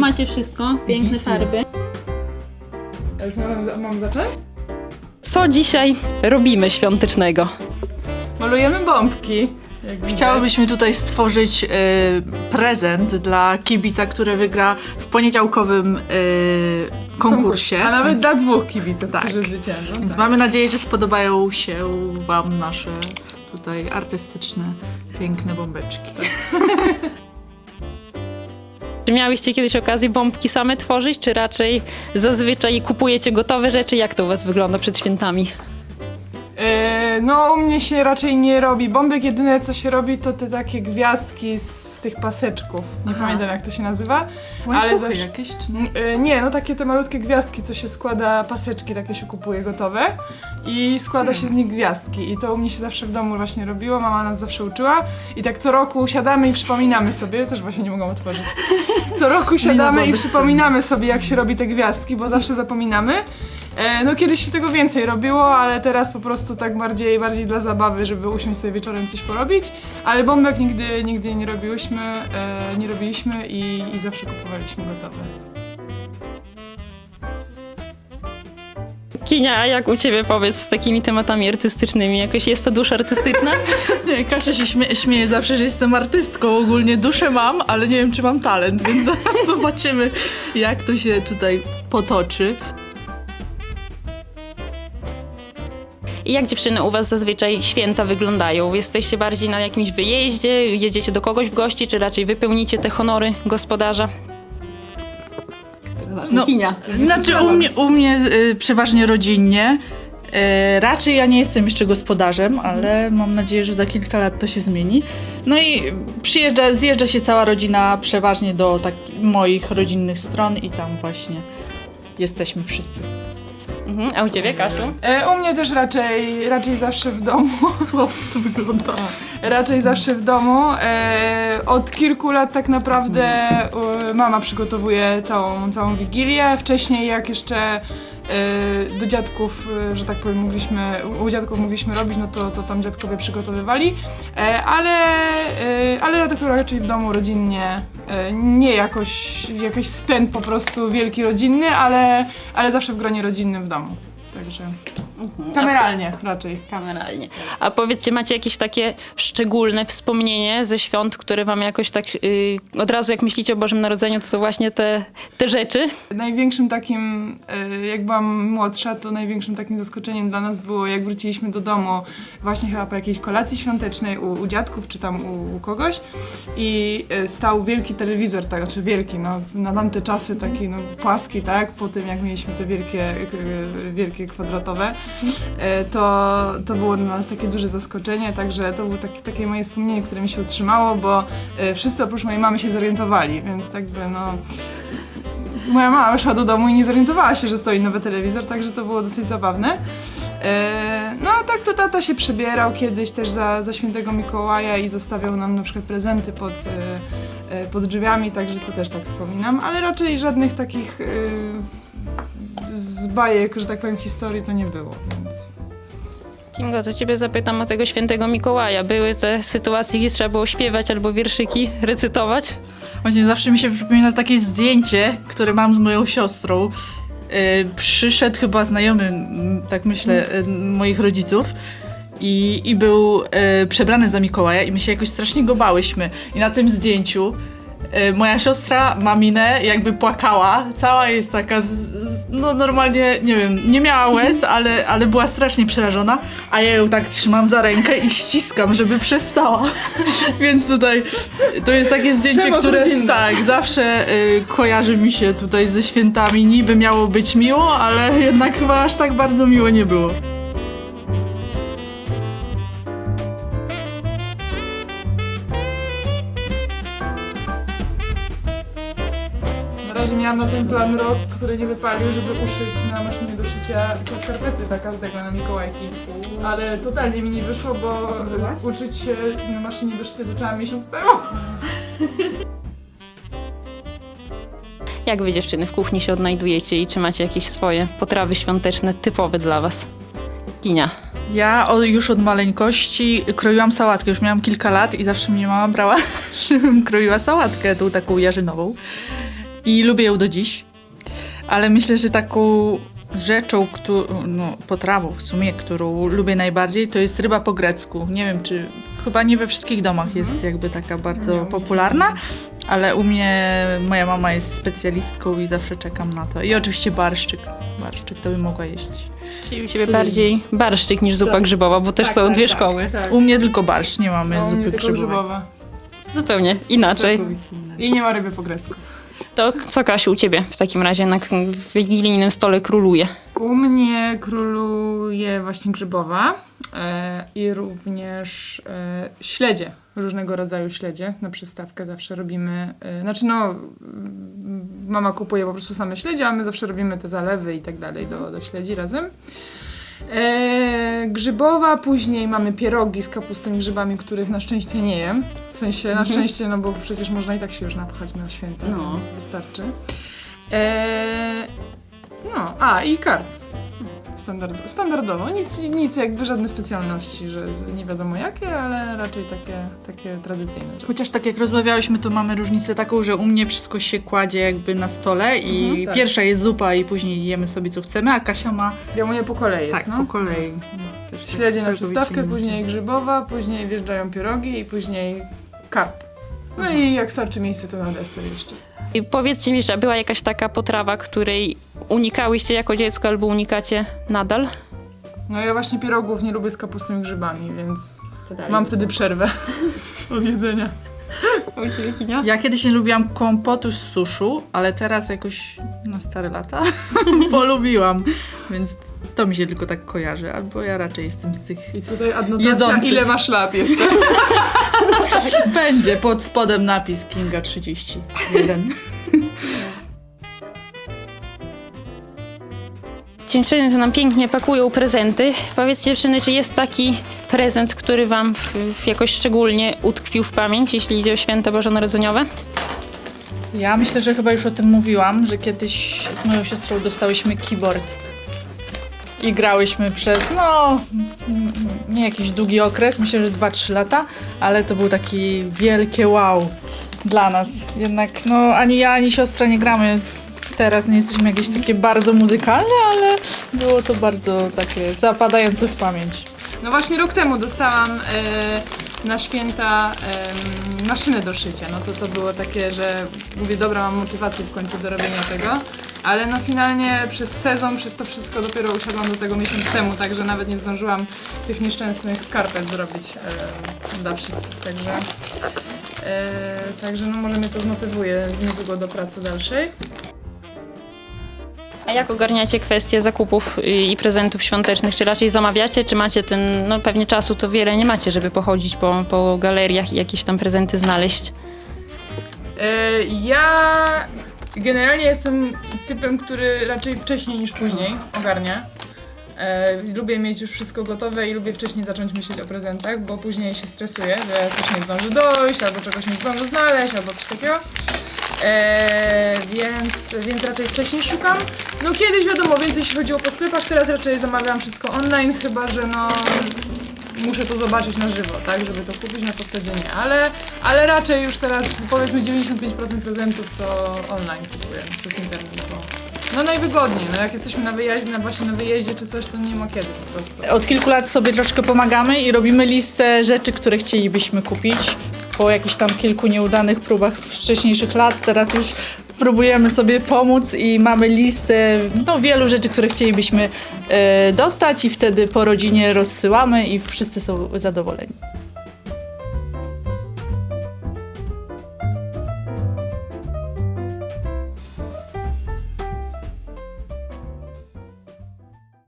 macie wszystko, piękne farby. Ja już mam, mam zacząć? Co dzisiaj robimy świątecznego? Malujemy bombki. Chciałybyśmy tutaj stworzyć y, prezent dla kibica, który wygra w poniedziałkowym y, konkursie. A nawet dla dwóch kibiców, Tak. którzy zwyciężą. Więc tak. mamy nadzieję, że spodobają się Wam nasze tutaj artystyczne, piękne bombeczki. Czy miałyście kiedyś okazję bombki same tworzyć, czy raczej zazwyczaj kupujecie gotowe rzeczy? Jak to u was wygląda przed świętami? E, no, u mnie się raczej nie robi bombek. Jedyne co się robi to te takie gwiazdki z tych paseczków. Nie Aha. pamiętam jak to się nazywa. Łańcuchy zawsze- jakieś? Czy... N- e, Nie, no takie te malutkie gwiazdki, co się składa, paseczki takie się kupuje gotowe i składa się z nich gwiazdki. I to u mnie się zawsze w domu właśnie robiło, mama nas zawsze uczyła. I tak co roku siadamy i przypominamy sobie, też właśnie nie mogą otworzyć. Co roku siadamy i bez przypominamy sobie, jak się robi te gwiazdki, bo zawsze zapominamy. E, No kiedyś się tego więcej robiło, ale teraz po prostu tak bardziej, bardziej dla zabawy, żeby usiąść sobie wieczorem coś porobić. Ale bombek nigdy, nigdy nie robiłyśmy, e, nie robiliśmy i, i zawsze kupowaliśmy gotowe. Kinia, a jak u ciebie powiedz z takimi tematami artystycznymi? Jakoś jest ta dusza artystyczna? Nie, Kasia się śmie śmieje zawsze, że jestem artystką. Ogólnie duszę mam, ale nie wiem, czy mam talent, więc zaraz zobaczymy, jak to się tutaj potoczy. Jak dziewczyny u was zazwyczaj święta wyglądają? Jesteście bardziej na jakimś wyjeździe, jedziecie do kogoś w gości, czy raczej wypełnicie te honory gospodarza? No, Kinia. Znaczy u mnie, u mnie y, przeważnie rodzinnie. Y, raczej ja nie jestem jeszcze gospodarzem, ale mam nadzieję, że za kilka lat to się zmieni. No i przyjeżdża, zjeżdża się cała rodzina przeważnie do tak, moich rodzinnych stron i tam właśnie jesteśmy wszyscy. Mhm. A u ciebie, Kasiu? E, u mnie też raczej, raczej zawsze w domu. Słabo to wygląda. Raczej zawsze w domu. E, od kilku lat tak naprawdę e, mama przygotowuje całą, całą wigilię. Wcześniej jak jeszcze e, do dziadków, e, że tak powiem, mogliśmy, u dziadków mogliśmy robić, no to, to tam dziadkowie przygotowywali. E, ale, e, ale tak raczej w domu rodzinnie. Nie jakoś, jakiś spęd po prostu wielki rodzinny, ale, ale zawsze w gronie rodzinnym w domu. Także kameralnie raczej. Kameralnie. A powiedzcie, macie jakieś takie szczególne wspomnienie ze świąt, które wam jakoś tak y, od razu jak myślicie o Bożym Narodzeniu, to są właśnie te, te rzeczy? Największym takim, e, jak byłam młodsza, to największym takim zaskoczeniem dla nas było, jak wróciliśmy do domu, właśnie chyba po jakiejś kolacji świątecznej u, u dziadków czy tam u, u kogoś i e, stał wielki telewizor, tak, znaczy wielki, no na tamte czasy taki no, płaski, tak, po tym jak mieliśmy te wielkie, e, wielkie kwadratowe, e, to, to było dla nas takie duże zaskoczenie, także to było taki, takie moje wspomnienie, które mi się utrzymało, bo e, wszyscy oprócz mojej mamy się zorientowali, więc tak by no moja mama weszła do domu i nie zorientowała się, że stoi nowy telewizor, także to było dosyć zabawne. E, No a tak to tata się przebierał kiedyś też za, za świętego Mikołaja i zostawiał nam na przykład prezenty pod, pod drzwiami, także to też tak wspominam, ale raczej żadnych takich z bajek, że tak powiem, historii to nie było, więc... Kingo, to ciebie zapytam o tego świętego Mikołaja. Były te sytuacje, gdzie trzeba było śpiewać albo wierszyki recytować? Właśnie zawsze mi się przypomina takie zdjęcie, które mam z moją siostrą. Yy, przyszedł chyba znajomy, m, tak myślę, y, moich rodziców. I, I był y, przebrany za Mikołaja i my się jakoś strasznie go bałyśmy. I na tym zdjęciu y, moja siostra ma minę, jakby płakała. Cała jest taka, z, z, no normalnie, nie wiem, nie miała łez, ale, ale była strasznie przerażona. A ja ją tak trzymam za rękę i ściskam, żeby przestała. Więc tutaj to jest takie zdjęcie, Przemoc które rodzinna. tak, zawsze y, kojarzy mi się tutaj ze świętami. Niby miało być miło, ale jednak chyba aż tak bardzo miło nie było. Miałam na ten plan rok, który nie wypalił, żeby uszyć na maszynie do szycia te skarpety dla każdego na Mikołajki. Ale totalnie mi nie wyszło, bo uczyć się na maszynie do szycia zaczęłam miesiąc temu. Jak wy dziewczyny w kuchni się odnajdujecie i czy macie jakieś swoje potrawy świąteczne typowe dla was? Kinia. Ja o, już od maleńkości kroiłam sałatkę, już miałam kilka lat i zawsze mnie mama brała, żebym kroiła sałatkę, tą taką jarzynową. I lubię ją do dziś. Ale myślę, że taką rzeczą, któ- no, potrawą w sumie, którą lubię najbardziej, to jest ryba po grecku. Nie wiem, czy chyba nie we wszystkich domach jest jakby taka bardzo mnie popularna, ale u mnie moja mama jest specjalistką i zawsze czekam na to. I oczywiście barszczyk. Barszczyk to bym mogła jeść. Czyli u ciebie Co bardziej barszczyk niż zupa Tak. grzybowa, bo też Tak, są tak, dwie tak, szkoły. Tak. U mnie tylko barszcz, nie mamy No, zupy grzybowej. Zupełnie inaczej. I nie ma ryby po grecku. To co, Kasiu, u ciebie w takim razie na k- wigilijnym stole króluje? U mnie króluje właśnie grzybowa e, i również e, śledzie, różnego rodzaju śledzie. Na przystawkę zawsze robimy, e, znaczy no, mama kupuje po prostu same śledzie, a my zawsze robimy te zalewy i tak dalej do, do śledzi razem. E, grzybowa, później mamy pierogi z kapustą i grzybami, których na szczęście nie jem. W sensie na szczęście, no bo przecież można i tak się już napchać na święta, No. więc wystarczy. E, no, a i karp. Standardowo, standardowo. Nic, nic jakby żadne specjalności, że nie wiadomo jakie, ale raczej takie, takie tradycyjne. trochę. Chociaż tak jak rozmawiałyśmy, to mamy różnicę taką, że u mnie wszystko się kładzie jakby na stole i Mhm, tak. pierwsza jest zupa i później jemy sobie co chcemy, a Kasia ma Ja mówię po kolei jest, tak, no. po kolei. Też Śledzie na przystawkę, później grzybowa, później wjeżdżają pierogi i później karp. No i jak starczy miejsce, to na deser jeszcze. I powiedzcie mi, że była jakaś taka potrawa, której unikałyście jako dziecko albo unikacie nadal? No ja właśnie pierogów nie lubię z kapustą i grzybami, więc mam wtedy przerwę od jedzenia. U ciebie, Kinia? Ja kiedyś nie lubiłam kompotu z suszu, ale teraz jakoś na stare lata polubiłam, więc to mi się tylko tak kojarzy, albo ja raczej jestem z tych... I tutaj adnotacja, Jedzący. ile masz lat jeszcze. Będzie pod spodem napis Kinga 31. Dziewczyny to nam pięknie pakują prezenty. Powiedzcie dziewczyny, czy jest taki prezent, który wam w, jakoś szczególnie utkwił w pamięć, jeśli idzie o święta bożonarodzeniowe? Ja myślę, że chyba już o tym mówiłam, że kiedyś z moją siostrą dostałyśmy keyboard. I grałyśmy przez, no, nie jakiś długi okres, myślę, że 2-3 lata, ale to był taki wielkie wow dla nas. Jednak, no, ani ja, ani siostra nie gramy teraz, nie jesteśmy jakieś takie bardzo muzykalne, ale było to bardzo takie zapadające w pamięć. No właśnie rok temu dostałam e, na święta em, maszynę do szycia. No to to było takie, że mówię, dobra, mam motywację w końcu do robienia tego. Ale no finalnie przez sezon, przez to wszystko dopiero usiadłam do tego miesiąc temu, także nawet nie zdążyłam tych nieszczęsnych skarpet zrobić e, dla wszystkich, także... E, także no może mnie to zmotywuje niedługo do pracy dalszej. A jak ogarniacie kwestie zakupów i prezentów świątecznych? Czy raczej zamawiacie, czy macie ten, no pewnie czasu to wiele nie macie, żeby pochodzić po, po galeriach i jakieś tam prezenty znaleźć? E, Ja generalnie jestem typem, który raczej wcześniej niż później ogarnia. E, lubię mieć już wszystko gotowe i lubię wcześniej zacząć myśleć o prezentach, bo później się stresuję, że coś nie zdąży dojść, albo czegoś nie zdążę znaleźć, albo coś takiego. E, więc, więc raczej wcześniej szukam. No kiedyś wiadomo, więcej się chodziło po sklepach, teraz raczej zamawiam wszystko online, chyba że no muszę to zobaczyć na żywo, tak, żeby to kupić, no to wtedy nie, ale, ale raczej już teraz powiedzmy 95% prezentów to online kupuję przez internet, bo no najwygodniej, no jak jesteśmy na wyjeździe, na właśnie na wyjeździe czy coś, to nie ma kiedy po prostu. Od kilku lat sobie troszkę pomagamy i robimy listę rzeczy, które chcielibyśmy kupić. Po jakichś tam kilku nieudanych próbach wcześniejszych lat, teraz już próbujemy sobie pomóc i mamy listę no, wielu rzeczy, które chcielibyśmy e, dostać i wtedy po rodzinie rozsyłamy i wszyscy są zadowoleni.